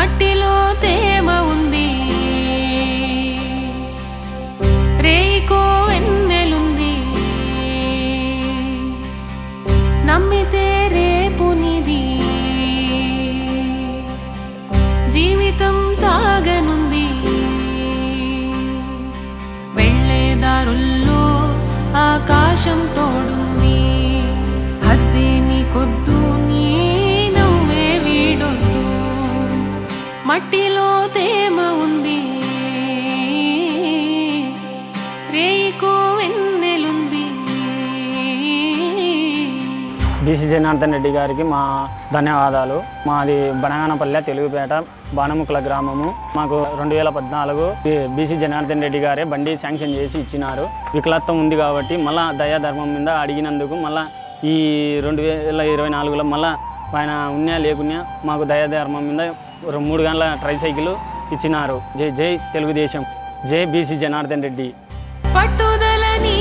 మట్టిలో తేమ ఉంది. రేయికో వెన్నెలుంది. నమ్మితే రేపునిది. జీవితం సాగనుంది. వెళ్ళే దారుల్లో ఆకాశం తోడుంది. మట్టిలో తేమ ఉంది. రేయికో వెన్నెలుంది. బీసీ జనార్దన్ రెడ్డి గారికి మా ధన్యవాదాలు. మాది బనగానపల్లె తెలుగుపేట బాణముకుల గ్రామము. మాకు రెండు వేల పద్నాలుగు బీసీ జనార్దన్ రెడ్డి గారే బండి శాంక్షన్ చేసి ఇచ్చినారు. వికలత్వం ఉంది కాబట్టి మళ్ళా దయాధర్మం మీద అడిగినందుకు మళ్ళా ఈ రెండు వేల ఇరవై నాలుగులో మళ్ళా ఆయన ఉన్నా లేకున్నా మాకు దయాధర్మం మీద మూడు గంటల ట్రైసైకిల్ ఇచ్చినారు. జై జై తెలుగుదేశం. జై బీసీ జనార్దన్ రెడ్డి. పట్టుదల నీ